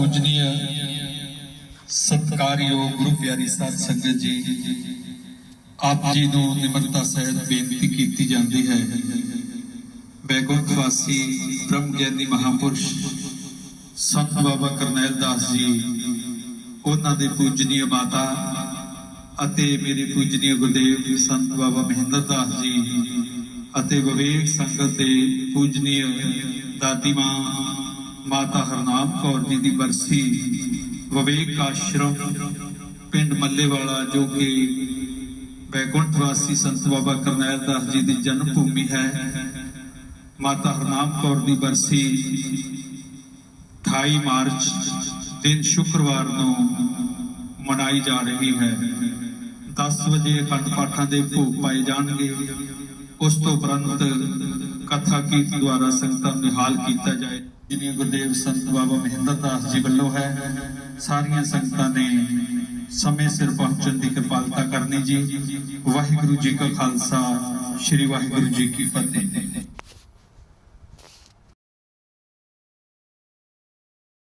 ਪੂਜਨੀय ਸਤਕਾਰਯੋਗ ਗੁਰੂ ਪਿਆਰੀ ਸਾਧ ਸੰਗਤ ਜੀ, ਆਪ ਜੀ ਨੂੰ ਨਿਮਰਤਾ ਸਹਿਤ ਬੇਨਤੀ ਕੀਤੀ ਜਾਂਦੀ ਹੈ। ਬੈਗੁੰਠ ਵਾਸੀ ਬ੍ਰਹਮ ਗਿਆਨੀ ਮਹਾਪੁਰਸ਼ ਸੰਤ ਬਾਬਾ ਕਰਨੈਲ ਦਾਸ ਜੀ, ਉਹਨਾਂ ਦੇ ਪੂਜਨੀਏ ਮਾਤਾ ਅਤੇ ਮੇਰੇ ਪੂਜਨੀਏ ਗੁਰਦੇਵ ਸੰਤ ਬਾਬਾ ਮਹਿੰਦਰ ਦਾਸ ਜੀ ਅਤੇ ਵਿਵੇਕ ਸੰਗਤ ਦੇ ਪੂਜਨੀਏ ਦਾਦੀ ਮਾਂ ਮਾਤਾ ਹਰਨਾਮ ਕੌਰ ਜੀ ਦੀ ਬਰਸੀ ਵਿਵੇਕ ਆਸ਼ਰਮ ਪਿੰਡ ਮੱਲੇਵਾਲਾ, ਜੋ ਕਿ ਬੈਕੁੰਠ ਵਾਸੀ ਸੰਤ ਬਾਬਾ ਕਰਨੈਲ ਦਾਸ ਜੀ ਦੀ ਜਨਮ ਭੂਮੀ ਹੈ। ਮਾਤਾ ਹਰਨਾਮ ਕੌਰ ਦੀ ਬਰਸੀ 28 ਮਾਰਚ ਦਿਨ ਸ਼ੁੱਕਰਵਾਰ ਨੂੰ ਮਨਾਈ ਜਾ ਰਹੀ ਹੈ। 10 ਵਜੇ ਅਖੰਡ ਪਾਠਾਂ ਦੇ ਭੋਗ ਪਾਏ ਜਾਣਗੇ। ਉਸ ਤੋਂ ਉਪਰੰਤ ਕਥਾ ਕੀਰਤ ਦੁਆਰਾ ਸੰਗਤਾਂ ਨੂੰ ਨਿਹਾਲ ਕੀਤਾ ਜਾਏ ਜਿਨੀ ਗੁਰਦੇਵ ਸੰਤ ਬਾਬਾ ਮਹਿੰਦਰ ਦਾਸ ਜੀ ਵੱਲੋਂ ਹੈ। ਸਾਰੀਆਂ ਸੰਗਤਾਂ ਨੇ ਸਮੇਂ ਸਿਰ ਪਹੁੰਚਣ ਦੀ ਕਿਰਪਾਲਤਾ ਕਰਨੀ ਜੀ। ਵਾਹਿਗੁਰੂ ਜੀ ਕਾ ਖਾਲਸਾ, ਸ੍ਰੀ ਵਾਹਿਗੁਰੂ ਜੀ ਕੀ ਫਤਿਹ।